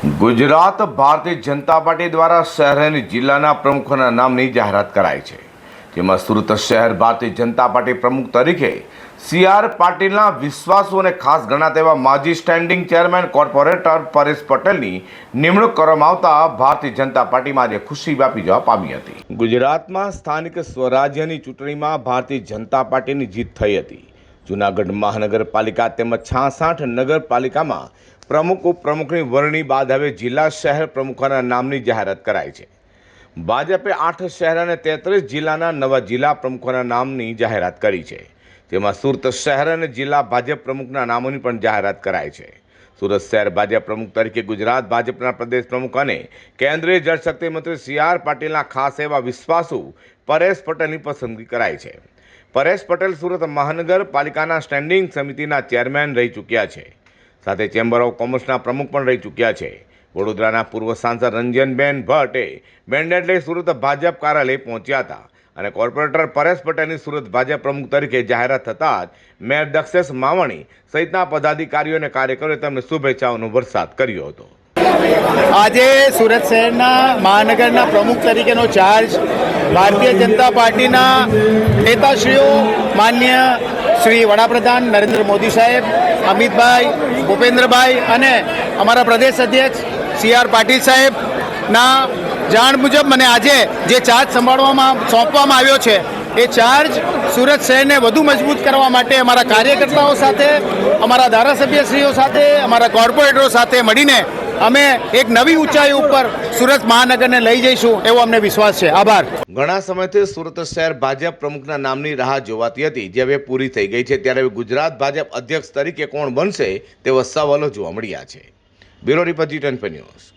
Gujarat Bharatiya Janata party દ્વારા શહેર અને જિલ્લાના પ્રમુખોના નામની જાહેરાત કરાઈ છે. જેમાં સુરત શહેર ભારતીય જનતા પાર્ટી પ્રમુખ તરીકે સી આર પાટીલના વિશ્વાસુ અને ખાસ ગણાતા એવા માજી સ્ટેન્ડિંગ ચેરમેન કોર્પોરેટર પરેશ પટેલની નિમણૂક કરવામાં આવતા ભારતીય જનતા પાર્ટીમાં આજે ખુશી વ્યાપી જવા પામી હતી. ગુજરાતમાં સ્થાનિક સ્વરાજ્યની ચૂંટણીમાં ભારતીય જનતા પાર્ટીની જીત થઈ હતી. જૂનાગઢ મહાનગરપાલિકા તેમજ છાસઠ નગરપાલિકામાં પ્રમુખ, ઉપપ્રમુખની વરણી બાદ હવે જિલ્લા શહેર પ્રમુખોના નામની જાહેરાત કરાઈ છે. ભાજપે આઠ શહેર અને તેત્રીસ જિલ્લાના નવા જિલ્લા પ્રમુખોના નામની જાહેરાત કરી છે. તેમાં સુરત શહેર અને જિલ્લા ભાજપ પ્રમુખના નામોની પણ જાહેરાત કરાઈ છે. સુરત શહેર ભાજપ પ્રમુખ તરીકે ગુજરાત ભાજપના પ્રદેશ પ્રમુખ અને કેન્દ્રીય જળશક્તિ મંત્રી સી આર પાટીલના ખાસ એવા વિશ્વાસુ પરેશ પટેલની પસંદગી કરાઈ છે. પરેશ પટેલ સુરત મહાનગરપાલિકાના સ્ટેન્ડિંગ સમિતિના ચેરમેન રહી ચૂક્યા છે. સાથે ચેમ્બર ઓફ કોમર્સના પ્રમુખ પણ રહી ચૂક્યા છે. વડોદરાના પૂર્વ સાંસદ રંજનબેન ભટ્ટે મેન્ડેટ લઈ સુરત ભાજપ કાર્યાલય પહોંચ્યા હતા અને કોર્પોરેટર પરેશ પટેલની સુરત ભાજપ પ્રમુખ તરીકે જાહેરાત થતાં જ મેયર દક્ષેશ માવણી સહિતના પદાધિકારીઓ અને કાર્યકરોએ તેમને શુભેચ્છાઓનો વરસાદ કર્યો હતો. આજે સુરત શહેરના મહાનગરના પ્રમુખ તરીકેનો ચાર્જ ભારતીય જનતા પાર્ટીના નેતાશ્રીઓ, માન્ય શ્રી વડાપ્રધાન નરેન્દ્ર મોદી સાહેબ, અમિતભાઈ, ભૂપેન્દ્રભાઈ અને અમારા પ્રદેશ અધ્યક્ષ સી આર પાટીલ સાહેબના જાણ મુજબ મને આજે જે ચાર્જ સંભાળવામાં, સોંપવામાં આવ્યો છે, એ ચાર્જ સુરત શહેરને વધુ મજબૂત કરવા માટે અમારા કાર્યકર્તાઓ સાથે, અમારા ધારાસભ્યશ્રીઓ સાથે, અમારા કોર્પોરેટરો સાથે મળીને અમે એક નવી ઊંચાઈ ઉપર સુરત મહાનગરને લઈ જઈશું એવો અમને વિશ્વાસ છે. આભાર. ઘણા સમયથી સુરત શહેર ભાજપ પ્રમુખના નામની રાહ જોવાતી હતી. જે હવે પૂરી થઈ ગઈ છે. ત્યારે ગુજરાત ભાજપ અધ્યક્ષ તરીકે કોણ બનશે તેવા સવાલો જોવા મળ્યા છે. Bureau report Zee news.